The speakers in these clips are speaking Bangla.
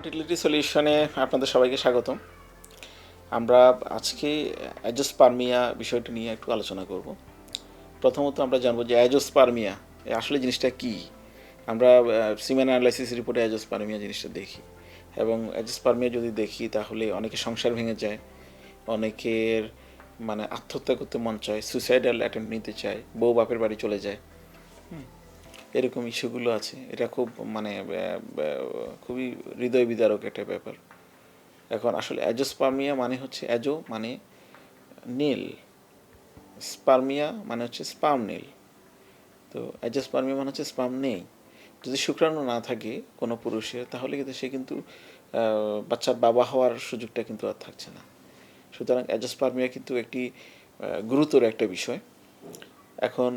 ফার্টিলিটি সলিউশনে আপনাদের সবাইকে স্বাগতম। আমরা আজকে অ্যাজোস্পার্মিয়া বিষয়টি নিয়ে একটু আলোচনা করব। প্রথমত আমরা জানব যে অ্যাজোস্পার্মিয়া আসলে জিনিসটা কি? আমরা সিমেন অ্যানালাইসিস রিপোর্টে অ্যাজোস্পার্মিয়া জিনিসটা দেখি। এবং অ্যাজোস্পার্মিয়া যদি দেখি, তাহলে অনেকে সংসার ভেঙে যায়, অনেকের মানে আত্মহত্যা করতে মন চায় সুইসাইডাল অ্যাটেম্প নিতে চায়, বউ বাপের বাড়ি চলে যায় এরকম ইস্যুগুলো আছে। এটা খুব মানে খুবই হৃদয় বিদারক একটা ব্যাপার। এখন আসলে অ্যাজোস্পার্মিয়া মানে হচ্ছে, অ্যাজো মানে নীল। স্পার্মিয়া মানে হচ্ছে স্পাম নীল। তো অ্যাজোস্পার্মিয়া মানে হচ্ছে স্পাম নেই। যদি শুক্রাণু না থাকে কোনো পুরুষের, তাহলে কিন্তু সে কিন্তু বাচ্চার বাবা হওয়ার সুযোগটা কিন্তু আর থাকছে না। সুতরাং অ্যাজোস্পার্মিয়া কিন্তু একটি গুরুতর একটা বিষয়। এখন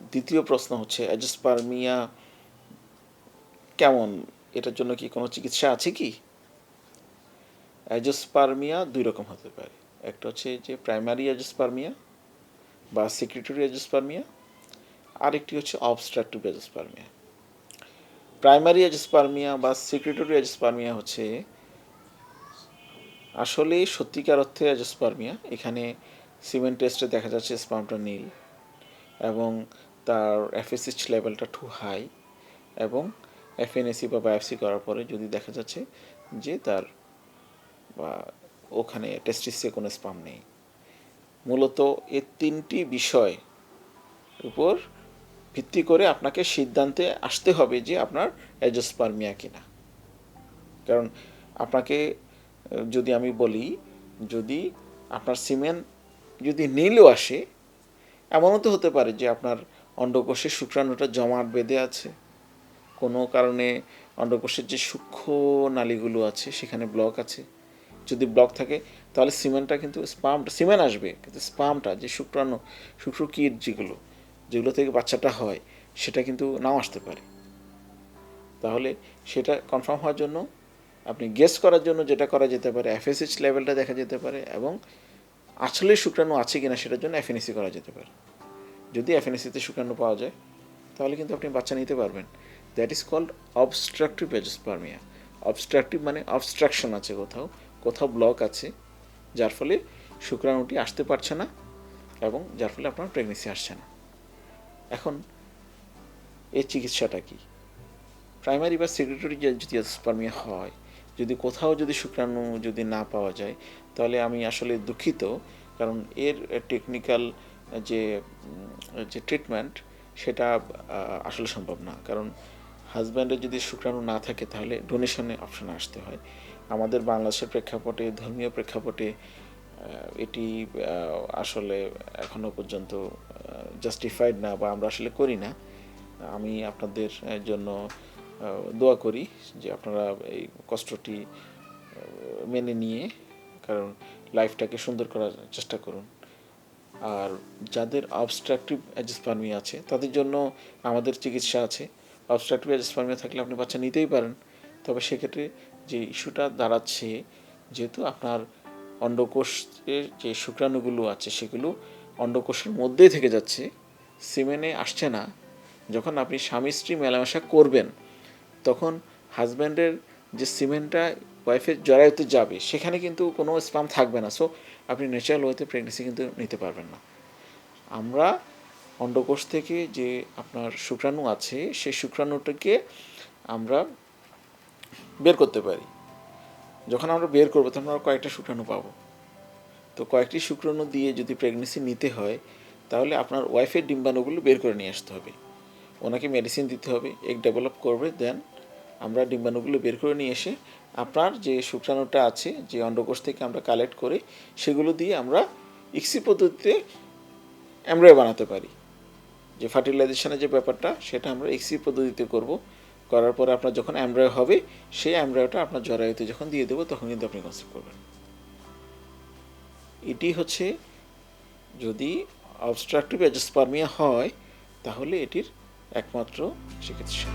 দ্বিতীয় প্রশ্ন হচ্ছে, অ্যাজোস্পার্মিয়া কেমন? এটার জন্য কি কোনো চিকিৎসা আছে কি? অ্যাজোস্পার্মিয়া দুই রকম হতে পারে। একটা হচ্ছে যে প্রাইমারি অ্যাজোস্পার্মিয়া বা সিক্রেটরি অ্যাজোস্পার্মিয়া, আরেকটি হচ্ছে অবস্ট্রাকটিভ অ্যাজোস্পার্মিয়া। প্রাইমারি অ্যাজোস্পার্মিয়া বা সিক্রেটরি অ্যাজোস্পার্মিয়া হচ্ছে, আসলে সত্যিকার অর্থে অ্যাজোস্পার্মিয়া, এখানে সিমেন্ট টেস্টে দেখা যাচ্ছে স্পামটা নীল এবং তার এফএসএইচ লেভেলটা টু হাই এবং এফএনএসি বা বায়োপসি করার পরে যদি দেখা যাচ্ছে যে তার, বা ওখানে টেস্টিসে কোনো স্পাম নেই। মূলত এই তিনটি বিষয় উপর ভিত্তি করে আপনাকে সিদ্ধান্তে আসতে হবে যে আপনার অ্যাজোস্পার্মিয়া কিনা। কারণ আপনাকে, যদি আমি বলি, যদি আপনার সিমেন্ট যদি নীলও আসে, এমনও তো হতে পারে যে আপনার অন্ডকোষের শুক্রাণুটা জমাট বেঁধে আছে। কোনো কারণে অন্ডকোষের যে সূক্ষ্ম নালীগুলো আছে, সেখানে ব্লক আছে। যদি ব্লক থাকে, তাহলে সিমেন্টটা কিন্তু স্পামটা সিমেন্ট আসবে, কিন্তু স্পামটা যে শুক্রাণু শুক্রকীট যেগুলো যেগুলো থেকে বাচ্চাটা হয়, সেটা কিন্তু নাও আসতে পারে। তাহলে সেটা কনফার্ম হওয়ার জন্য, আপনি গেস করার জন্য যেটা করা যেতে পারে এফএসএইচ লেভেলটা দেখা যেতে পারে এবং আসলে শুক্রাণু আছে কিনা, সেটার জন্য এফএনএসি করা যেতে পারে। যদি এফএনএসিতে শুক্রাণু পাওয়া যায়, তাহলে কিন্তু আপনি বাচ্চা নিতে পারবেন। That is called obstructive azoospermia obstructive মানে অবস্ট্রাকশন আছে কোথাও কোথাও ব্লক আছে, যার ফলে শুক্রাণুটি আসতে পারছে না এবং যার ফলে আপনার প্রেগনেন্সি আসছে না। এখন, এর চিকিৎসাটা কি? প্রাইমারি বা সেক্রেটারি যদি অ্যাজোস্পার্মিয়া হয়, যদি কোথাও যদি শুক্রাণু যদি না পাওয়া যায়, তাহলে আমি আসলে দুঃখিত, কারণ এর টেকনিক্যাল যে যে ট্রিটমেন্ট সেটা আসলে সম্ভব না। কারণ হাজব্যান্ডের যদি শুক্রাণু না থাকে, তাহলে ডোনেশনে অপশনে আসতে হয়। আমাদের বাংলাদেশের প্রেক্ষাপটে, ধর্মীয় প্রেক্ষাপটে এটি আসলে এখনও পর্যন্ত জাস্টিফাইড না বা আমরা আসলে করি না। আমি আপনাদের জন্য দোয়া করি যে আপনারা এই কষ্টটি মেনে নিয়ে, কারণ লাইফটাকে সুন্দর করার চেষ্টা করুন। আর যাদের অবস্ট্রাকটিভ অ্যাজোস্পার্মিয়া আছে, তাদের জন্য আমাদের চিকিৎসা আছে। অবস্ট্রাকটিভ অ্যাজোস্পার্মিয়া থাকলে আপনি বাচ্চা নিতেই পারেন। তবে সেক্ষেত্রে যে ইস্যুটা দাঁড়াচ্ছে, যেহেতু আপনার অন্ডকোষের যে শুক্রাণুগুলো আছে, সেগুলো অন্ডকোষের মধ্যেই থেকে যাচ্ছে, সিমেনে আসছে না। যখন আপনি স্বামী স্ত্রী মেলামেশা করবেন, তখন হাজব্যান্ডের যে সিমেন্টটা ওয়াইফের জরায়ুতে যাবে, সেখানে কিন্তু কোনো স্পাম থাকবে না। সো আপনি ন্যাচারাল ওয়েতে প্রেগনেন্সি কিন্তু নিতে পারবেন না। আমরা অন্ডকোষ থেকে যে আপনার শুক্রাণু আছে, সেই শুক্রাণুটাকে আমরা বের করতে পারি। যখন আমরা বের করব, তখন আমরা কয়েকটা শুক্রাণু পাবো। তো কয়েকটি শুক্রাণু দিয়ে যদি প্রেগনেন্সি নিতে হয়, তাহলে আপনার ওয়াইফের ডিম্বাণুগুলো বের করে নিয়ে আসতে হবে। ওনাকে মেডিসিন দিতে হবে এগ ডেভেলপ করবে দেন আমরা ডিম্বাণুগুলো বের করে নিয়ে এসে আপনার যে শুক্রাণুটা আছে, যে অন্ডকোষ থেকে আমরা কালেক্ট করে, সেগুলো দিয়ে আমরা ইক্সি পদ্ধতিতে অ্যামব্রয় বানাতে পারি। যে ফার্টিলাইজেশনের যে ব্যাপারটা, সেটা আমরা ইক্সি পদ্ধতিতে করব। করার পরে আপনার যখন অ্যামব্রয় হবে, সেই অ্যামব্রয়টা আপনার জরায়ুতে যখন দিয়ে দেবো, তখন কিন্তু আপনি কনসেপ্ট করবেন। এটি হচ্ছে, যদি অবস্ট্রাকটিভ অ্যাজোস্পার্মিয়া হয়, তাহলে এটির একমাত্র চিকিৎসা।